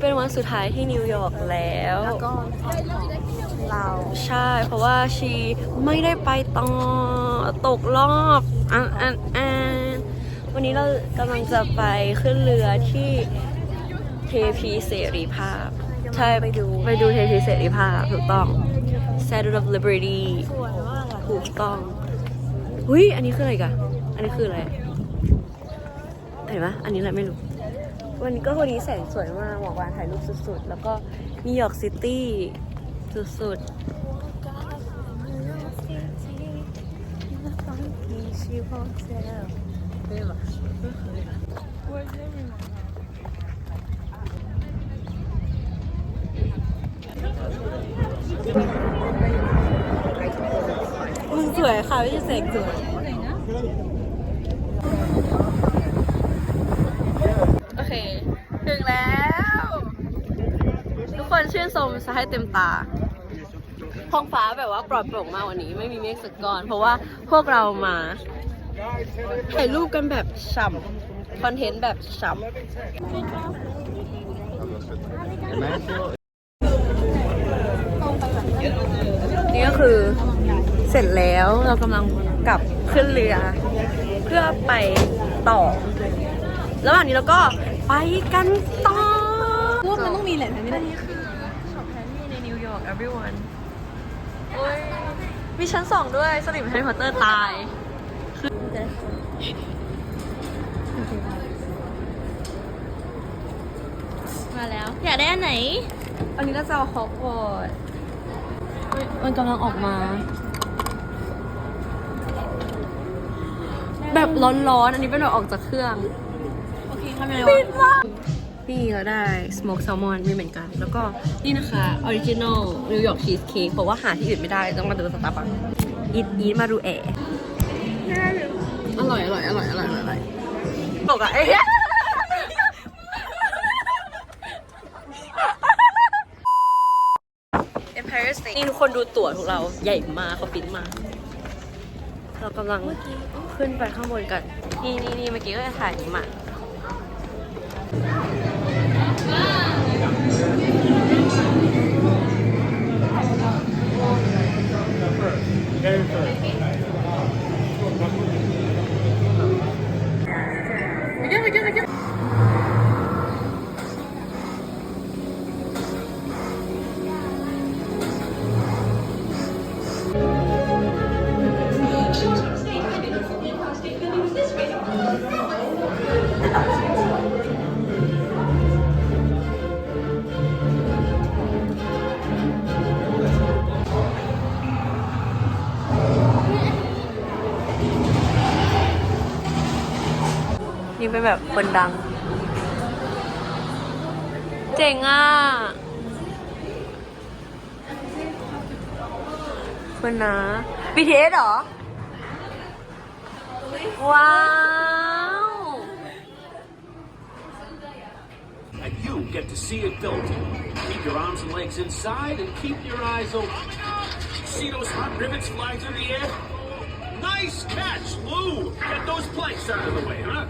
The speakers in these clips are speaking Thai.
เป็นวันสุดท้ายที่นิวยอร์กแล้ว แล้วก็เราใช่ เพราะว่าชีไม่ได้ไปต่อตกรอบอะอะอะวันนี้เรากำลังจะไปขึ้นเรือที่เทพีเสรีภาพ ใช่ไปดูไปดูเทพีเสรีภาพถูกต้อง Statue of Liberty สวยมากอะถูกต้องหุยอันนี้คืออะไรกันอันนี้คืออะไรเห็นปะอันนี้อะไรไม่รู้ วันนี้ก็วันนี้แสงสวยมากหมอกวานถ่ายรูปสุดๆ แล้วก็นิวยอร์กซิตี้สุดๆมึงสวยค่ะไม่ใช่แสงสวย โอเค ถึงแล้ว ทุกคนชื่นชม ซะให้เต็มตา ท้องฟ้าแบบว่าปลอดโปร่งมากวันนี้ไม่มีเมฆสักก้อน เพราะว่าพวกเรามาถ่ายรูปกันแบบฉ่ำคอนเทนต์แบบฉ่ำนี่ก็คือเสร็จแล้วเรากำลังกลับขึ้นเรือ เพื่อไปต่อ ระหว่างนี้เราก็ไปกันต่อพวกมันต้องมีแหละแต่ไม่ได้ everyone โอ้ยมีชั้นสองด้วยสลิมแฮร์รี่พอตเตอร์ตายมาแล้ว อยากได้อันไหน อันนี้ก็จะเอาฮอกวอตส์มันกำลังออกมา แบบร้อนๆ อันนี้เป็นแบบออกจากเครื่อง โอเคทำยังไงปิวะดมาก นี่เราได้ smoke salmon มีเหมือนกัน แล้วก็นี่นะคะ original New York cheesecake เพราะว่าหาที่อื่นไม่ได้ต้องมาดูสตาร์บัคอีทอีทมาดูแอร์อร่อยอร่อยอร่อยอร่อยอร่อยบอกอะไอ้เหี้ย Empire State นี่ทุกคนดูตั๋วของเราใหญ่มากเขาปิ้นมา เรากำลังขึ้นไปข้างบนกัน นี่นี่นี่เมื่อกี้ก็จะถ่ายนี้มา here, here, here. เป็นแบบคนดัง เจ๋งอะคุณนะ BTS เหรอ ว้าว And you get to see it built. Keep your arms and legs inside and keep your eyes open. See those hot rivets fly through the air? Nice catch, Lou! Get those planks out of the way, huh?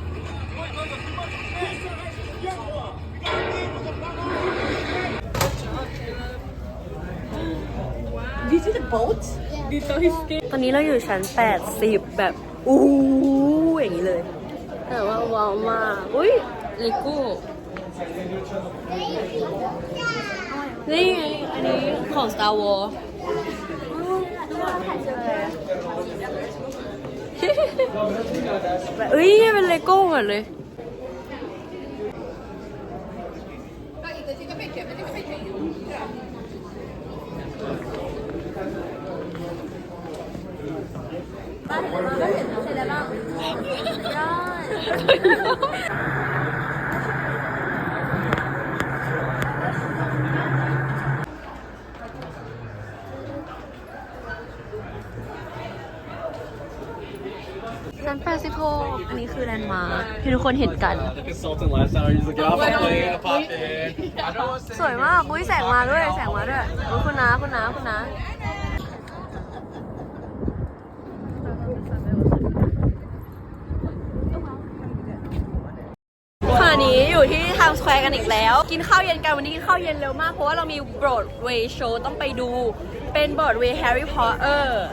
This is a boat ตอนนี้เราอยู่ชั้น 80 แบบ อู้อย่างนี้เลย แต่ว่าว้าวมาก อุ้ยเลโก้นี่ไงอันนี้ของ Star Wars เอ้ยเป็นเลโก้หมดเลย ชั้น86อันนี้คือแลนด์มาร์คที่ทุกคนเห็นกัน The consultant last hour, he's like, get off the plane, I popped in. สวยมากอุ้ยแสงมาด้วย แสงมาด้วยอุ๊ยคุณน้าคุณน้าคุณน้า ขณะนี้อยู่ที่ไทม์สแควร์กันอีกแล้ว กินข้าวเย็นกันวันนี้กินข้าวเย็นเร็วมาก เพราะว่าเรามีบรอดเวย์โชว์ต้องไปดู เป็นบรอดเวย์แฮร์รี่พอตเตอร์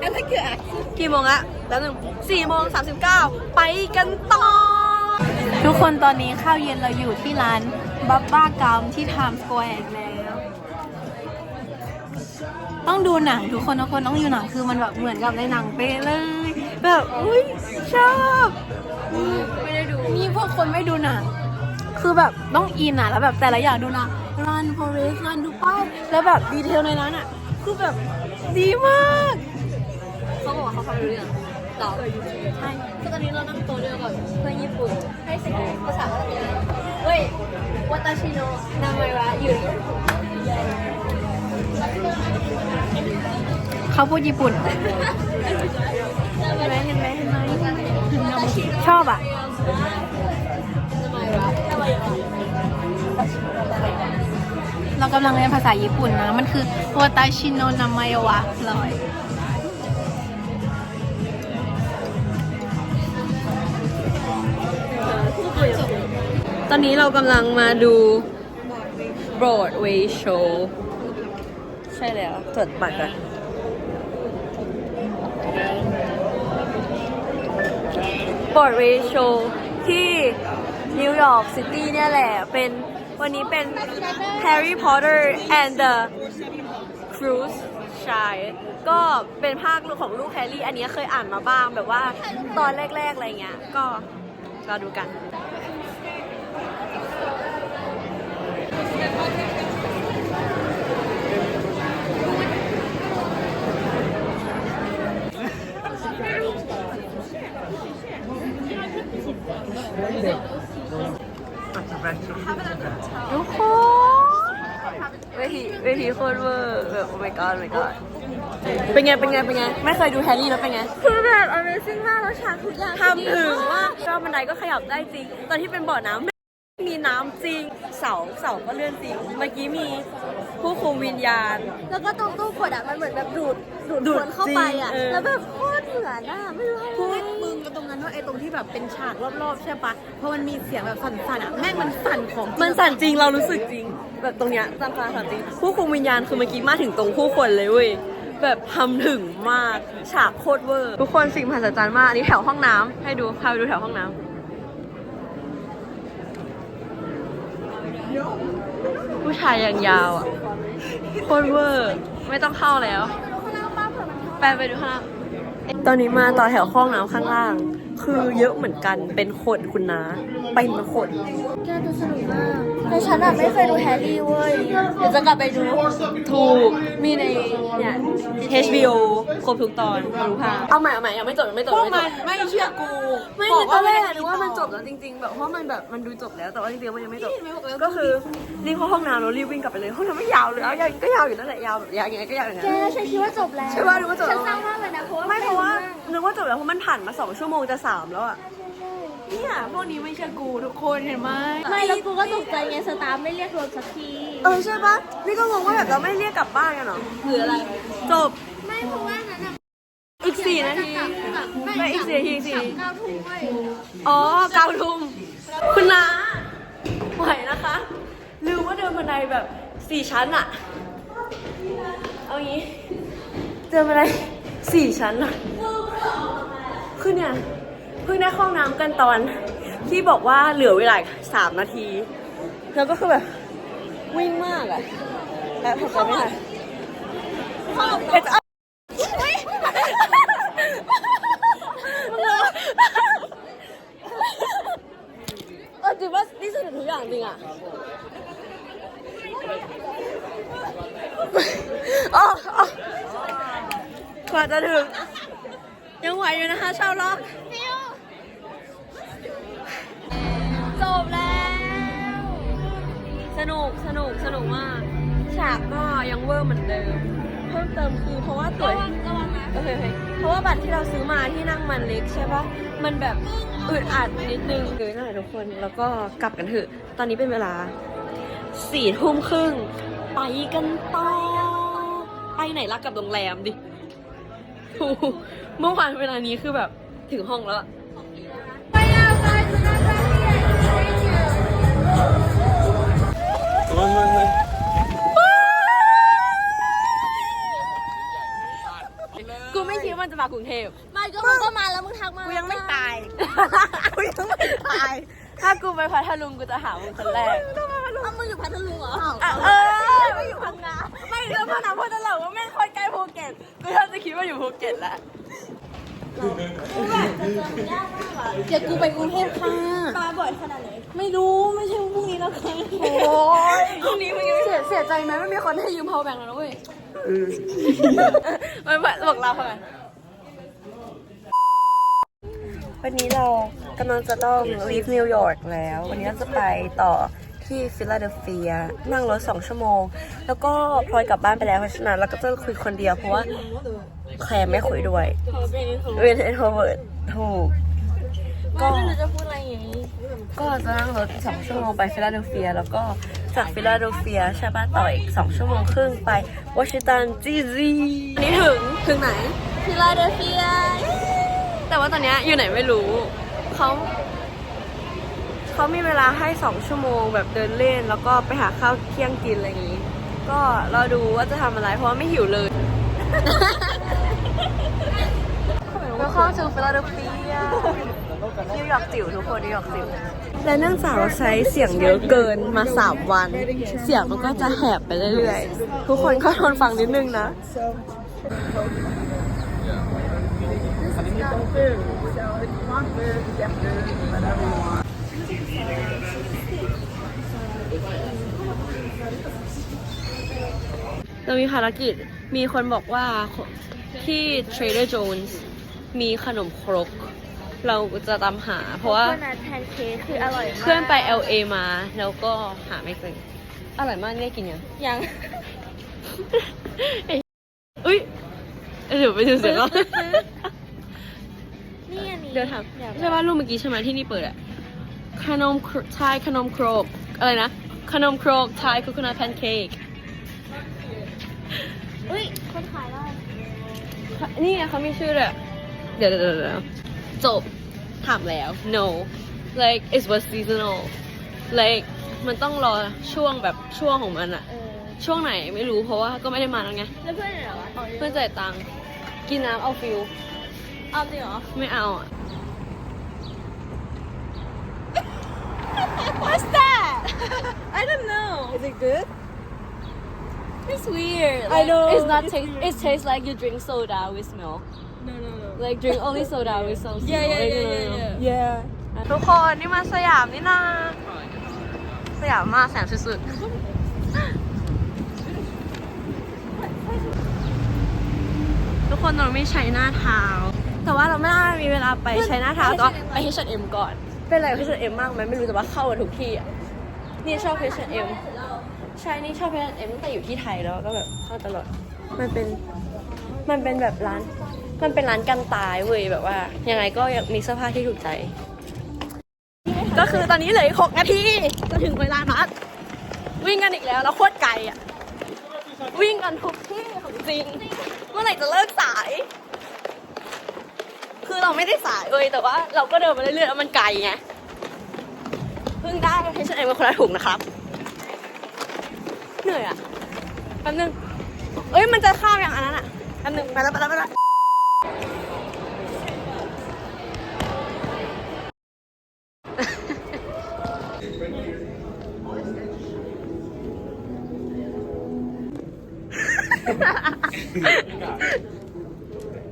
อะไรเกิดกี่โมงอะแล้วหนึ่งสี่โมงสามสิบเก้าไปกันต่อ ทุกคนตอนนี้ข้าวเย็นเราอยู่ที่ร้านบับบ้ากามที่ไทม์สแควร์แล้ว ต้องดูหนังทุกคนทุกคนต้องดูหนังคือมันแบบเหมือนกับในหนังเป๊ะเลย แบบอุ้ยชอบ คนไม่ดูหนังคือแบบต้องอินอะแล้วแบบแต่ละอย่างดูนะรันฟอเรสรันดูป้ายแล้วแบบดีเทลในนั้นอะคือแบบดีมากเขาบอกว่าเขาฟังรู้เรื่องต่อใช่ก็ตอนนี้เรานั่งโต๊ะเดียวกับเพื่อนญี่ปุ่นให้สิ่งภาษาอะไรเฮ้ยวัตาชิโนะนามายะอยู่เขาพูดญี่ปุ่นเห็นไหมเห็นไหมเห็นไหมชอบอะ เรากำลังเรียนภาษาญี่ปุ่นนะ มันคือโ a ตาชิโนนามายาวะเลยตอนนี้เรากำลังมาดู Broadway Show ใช่แล้วจดบัตรก่อน Broadway Show ที่ นิวยอร์กซิตี้เนี่ยแหละ เป็นวันนี้เป็น Harry Potter and the Cruise ใช่ก็เป็นภาคของลูกแฮร์รี่ อันนี้เคยอ่านมาบ้างแบบว่าตอนแรก ๆ อะไรเงี้ย ก็รอดูกัน ทุกคนเวทีเวทีโคตรเวอร์แบบโอ้ my god oh my god เป็นไง เป็นไง เป็นไง ไม่เคยดูแฮร์รี่แล้วเป็นไง คือแบบ amazing มากแล้วฉากทุกอย่างทำถึงว่ากก็บันไดก็ขยับได้จริง ตอนที่เป็นบ่อน้ำไม่มีน้ำจริง เสาเสาก็เลื่อนจริง เมื่อกี้มีผู้คุมวิญญาณ แล้วก็ตรงตู้ขวดอะ มันเหมือนแบบดูดดูดดูดคนเข้าไปอะจริงเออแล้วแบบโคตรเหมือนอะ ไม่รู้พู ที่แบบเป็นฉากรอบๆ ใช่ปะเพราะมันมีเสียงแบบสั่นๆอะแม่งมันสั่นของจริงมันสั่นจริงเรารู้สึกจริง แบบตรงเนี้ยสังการสั่นจริงผู้คุมวิญญาณคือเมื่อกี้มาถึงตรงผู้คนเลยเว้ยแบบทำถึงมากฉากโคตรเวอร์ ทุกคนสิ่งมหัศจรรย์มากอันนี้แถวห้องน้ำให้ดูพาไปดูแถวห้องน้ำผู้ชายยังยาวอะโคตรเวอร์ไม่ต้องเข้าแล้วไปไปดูข้างล่างตอนนี้มาต่อแถวห้องน้ำข้างล่าง คือเยอะเหมือนกันเป็นคนคุณนาเป็นคนแกดูสนุกมากแต่ฉันอะไม่เคยดูแฮร์รี่เว้ยเดี๋ยวจะกลับไปดูถูกมีในเนี่ย HBO ครบทุกตอนครบทุกภาคเอาใหม่เอาใหม่ยังไม่จบยังไม่จบพวกยังไม่มัจนบไม่เชื่อกูไม่บในตอนแรกอะไนึกว่ามันจบแล้วจริง ๆ แบบเพราะมันแบบมันดูจบแล้วแต่ว่าจริงๆมันยังไม่จบก็คือรีบเข้าห้องน้ำแล้วรีบวิ่งกลับไปเลยห้องน้ำไม่ยาวเลยเอายาวก็ยาวอยู่นั่นแหละยาวแบบยาวยังไงก็ยาวอย่างนั้นแกฉันคิดว่าจบแล้วใช่ป่ะนึกว่าจบฉัแล้นวเศร้ามากเลยนะเพราะว่าไม่เพราะว่า นึกว่าจบแล้วเพราะมันผ่านมาสองชั่วโมงจะสามแล้วอะเนี่ยพวกนี้ไม่เชื่อกูทุกคนเห็นไหมไม่แล้วกูก็ตกใจไงสตาร์ไม่เรียกรถสักทีเออใช่ปะนี่ก็งงว่าแบบเราไม่เรียกกลับบ้านกันเหรอหรืออะไร จบ ไม่เพราะว่านั้นอะอีกสี่นาทีกลับไม่อีกสี่นาทีอีกสี่เก้าทุ่มเว้ยอ๋อเกาทุ่มคุณนาไหวนะคะลืมว่าเดินบันไดแบบสี่ชั้นอะเอางี้ เดินบันไดสี่ชั้นอะ คือเนี่ยเพิ่งได้ข้าห้องน้ำกันตอนที่บอกว่าเหลือเวลาสามนาที แล้วก็คือแบบวิ่งมากอะแล้วผมจะไม่ทันเอ๊ะจะเออจริงว่านี่สุดทุกอย่างจริงอะอ๋ออ๋อกว่าจะถึง ยังไหวอยู่นะคะชาวล็อกจบแล้ว สนุกสนุกสนุกมาก ฉากก็ยังเวอร์เหมือนเดิม เพิ่มเติมคือเพราะว่าตัวระวังนะโอเคโอเคเพราะว่าบัตรที่เราซื้อมาที่นั่งมันเล็กใช่ปะมันแบบอึดอัดนิดนึงเลยนั่นแหละทุกคนแล้วก็กลับกันเถอะ ตอนนี้เป็นเวลาสี่ทุ่มครึ่งไปกันต่อไปไหนล่ะกลับโรงแรมดิ เมื่อวานเวลานี้คือแบบถึงห้องแล้วอะ มึงมึงมึงกูไม่คิดว่ามันจะมากรุงเทพ มาก็มึงก็มาแล้วมึงทักมากูยังไม่ตาย กูยังไม่ตาย ถ้ากูไปพัทลุงกูจะหามึงคนแรก เอามึงอยู่พัทลุงเหรอ เออ ไม่อยู่พังงา ไม่เรื่องพนันพ ภูเก็ตกูแทบจะคิดว่าอยู่ภูเก็ตแล้วเดี๋ยวกูไปกรุงเทพค่ะมาบ่อยขนาดไหนไม่รู้ไม่ใช่พรุ่งนี้แล้วกันโอ้ยพรุ่งนี้มึงยังไม่เสียเสียใจไหมไม่มีคนให้ยืม power bank แล้วนะเว้ยมันบอกลาเขาไงวันนี้เรากำลังจะต้อง leave New York แล้ว วันนี้เราจะไปต่อ ที่ฟิลาเดลเฟีย นั่งรถสองชั่วโมง แล้วก็พลอยกลับบ้านไปแล้วเพราะฉะนั้นเราก็จะคุยคนเดียวเพราะว่าแคร์ไม่คุยด้วยเป็น introvert ถูกก็ไม่รู้จะพูดอะไรอย่างนี้ ก็จะนั่งรถสองชั่วโมงไปฟิลาเดลเฟีย แล้วก็จากฟิลาเดลเฟียใช่ปะต่ออีกสองชั่วโมงครึ่งไปวอชิงตันดีซีอันนี้ถึงถึงไหนฟิลาเดลเฟีย แต่ว่าตอนเนี้ยอยู่ไหนไม่รู้เขา เขามีเวลาให้สองชั่วโมง แบบเดินเล่น แล้วก็ไปหาข้าวเที่ยงกินอะไรอย่างงี้ ก็เราดูว่าจะทำอะไร เพราะว่าไม่หิวเลยแล้วเข้าถึงฟิลาเดลเฟียนิวยอร์กจิ๋วทุกคนนิวยอร์กจิ๋วและเนื่องจากเราใช้เสียงเยอะเกินมาสามวัน เสียงมันก็จะแหบไปเรื่อยๆ ทุกคนก็ทนฟังนิดนึงนะ เรามีภารกิจ มีคนบอกว่าที่ Trader Joe's มีขนมครก เราจะตามหา เพราะว่าขนาดแพนเค้กคืออร่อยมากเพื่อนไป LA มาแล้วก็หาไม่เจออร่อยมากนี่ได้กินยังยังเอ้ยอุ้ยเดี๋ยวไปดูเสียงก่อนนี่อันนี้เดี๋ยวถามใช่ว่ารูปเมื่อกี้ใช่ไหมที่นี่เปิดอะขนมครไทยขนมครกอะไรนะ ขนมครกไทยคุกกี้แพนเค้ก อุ้ยคนขายได้นี่ไงเขามีชื่อเลยเดี๋ยวเดี๋ยวเดี๋ยวจบถามแล้ว no like it was seasonal like มันต้องรอช่วงแบบช่วงของมันอะเออช่วงไหนไม่รู้เพราะว่าก็ไม่ได้มาแล้วไง แล้วเพื่อนอยู่ไหนวะอ๋อเพื่อนจ่ายตังค์กินน้ำเอาฟิลเอาจริงเหรอไม่เอาอะ What's that I don't know Is it good It's weird. I know, It's not it's taste. It tastes like you drink soda with milk. No no no Like drink only soda with some. Yeah yeah yeah yeah yeah Yeah ทุกคนนี่มาสยามนี่นาสยามมากแสนสุดๆทุกคนตอนนี้ใช้หน้าเท้า แต่ว่าเราไม่น่ามีเวลาไปใช้หน้าเท้าก็ไป H&M ก่อน เป็นอะไรกับ H&M มากไหมไม่รู้แต่ว่าเข้ากันทุกที่อะ นี่ชอบ H&M ใช่นี่ชอบ H&M ตั้งแต่อยู่ที่ไทยแล้วก็แบบเข้าตลอด มันเป็น มันเป็นแบบร้าน มันเป็นร้านกันตายเว้ยแบบว่า ยังไงก็ยังมีเสื้อผ้าที่ถูกใจ ก็คือตอนนี้เหลืออีกหกนาทีจะถึงเวลานัดวิ่งกันอีกแล้วแล้วโคตรไกลอะ วิ่งกันทุกที่ของจริง เมื่อไหร่จะเลิกสาย คือเราไม่ได้สายเว้ยแต่ว่าเราก็เดินมาเรื่อยๆแล้วมันไกลไง เพิ่งได้ให้ฉันเองเป็นคนละถุงนะครับ เหนื่อยอะแป๊บนึง เอ้ยมันจะข้ามอย่างอันนั้นอะแป๊บนึงไปแล้วไปแล้วไปแล้ว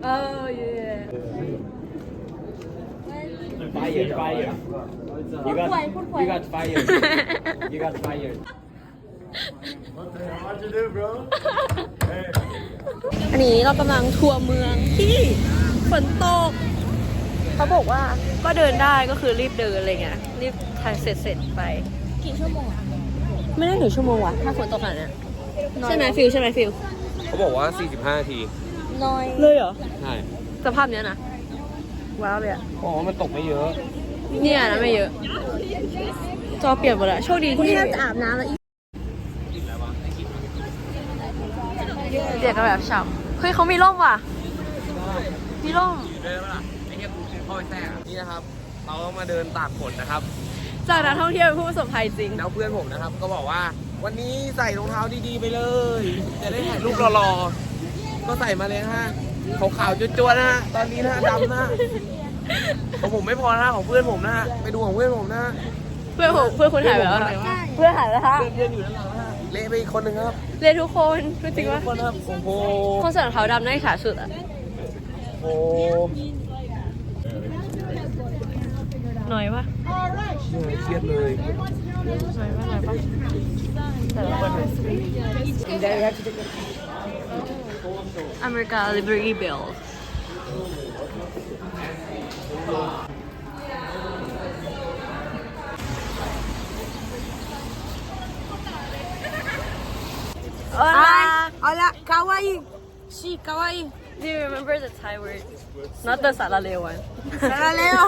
เออเย่ Fired, fired. You got, you got fired. You got fired. อันนี้เรากำลังทัวร์เมืองที่ฝนตก เขาบอกว่าก็เดินได้ก็คือรีบเดินอะไรเงี้ยรีบถ่ายเสร็จเสร็จๆไป กี่ชั่วโมงอะไม่ได้ถึงชั่วโมงว่ะถ้าฝนตกขนาดเนี้ยใช่ไหมฟิลใช่ไหมฟิลเขาบอกว่า 45นาที น้อยเลยเหรอ ใช่สภาพเนี้ยนะว้าวเลยอะเขาบอกว่ามันตกไม่เยอะ เนี่ยนะไม่เยอะ จอเปลี่ยนหมดแล้วโชคดีที่นี่เราจะอาบน้ำแล้วอี เปียกกันแบบฉ่ำเฮ้ยเขามีร่มว่ะ มีร่ม เดินมาล่ะไอ้เหี้ยกูเข้าไปแทรกนี่นะครับ เราก็มาเดินตากฝนนะครับจากนักท่องเที่ยวเป็นผู้ประสบภัยจริง แล้วเพื่อนผมนะครับ ก็บอกว่า วันนี้ใส่รองเท้าดีๆไปเลย จะได้ถ่ายรูปรอๆก็ใส่มาเลยฮะขาวๆจุดๆนะฮะตอนนี้นะฮะดำนะฮะของผมไม่พอนะของเพื่อนผมนะฮะไปดูของเพื่อนผมนะฮะเพื่อนผมเพื่อนคุณหายไปแล้วนะเพื่อนหายไปแล้วฮะ เพื่อนเพื่อนอยู่ด้านหลังนะฮะ เละไปอีกคนหนึ่งครับเรียนทุกคนพูดจริงว่าทุกคนครับโอ้โหคนใส่รองเท้าดำได้ขาสุดอะโอ้โหหน่อยวะเหนื่อยเครียดเลยหน่อยวะหน่อยปะแต่ละคนอเมริกา Liberty Bell เอาละคาวาอิชิคาวาอิ Do you remember the Thai word not the สาระเลว one สาระเร็ว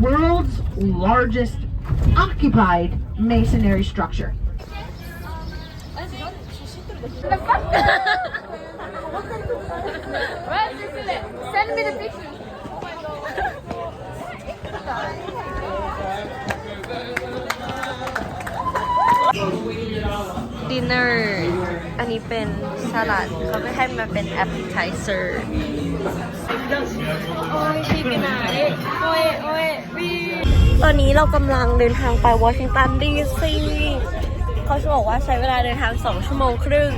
world's largest occupied masonry structure. Send me the picture. ดินเนอร์อันนี้เป็นสลัดเขาไม่ให้มาเป็น appetizer ตอนนี้เรากำลังเดินทางไปวอชิงตันดีซีเขาจะบอกว่าใช้เวลาเดินทาง 2 ชั่วโมงครึ่ง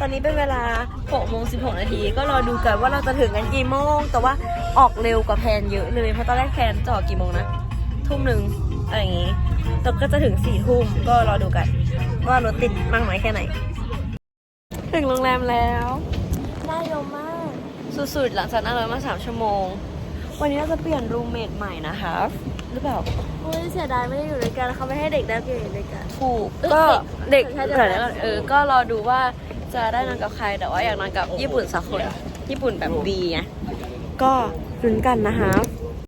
ตอนนี้เป็นเวลา6โมง16 นาที ก็รอดูกันว่าเราจะถึงกันกี่โมง แต่ว่าออกเร็วกว่าแพนเยอะเลย เพราะตอนแรกแพนจะออกกี่โมงนะ ทุ่มหนึ่งอะไรอย่างงี้ แต่ก็จะถึงสี่ทุ่มก็รอดูกัน ว่ารถติดมากน้อยแค่ไหน ถึงโรงแรมแล้วได้เร็วมาก สุดๆ หลังจากนั่งรถมาสามชั่วโมง วันนี้เราจะเปลี่ยนรูมเมทใหม่นะคะ หรือเปล่าโอ้ยเสียดายไม่ได้อยู่ด้วยกันเขาไม่ให้เด็กได้อยู่ด้วยกัน ถูกก็เด็กใช่เดี๋ใช่ยวก่อนเออก็รอดูว่าจะได้นอนกับใครแต่ว่าอยากนอนกับญี่ปุ่นสักคนญี่ปุ่นแบบดีไงก็ลุ้นกันนะคะ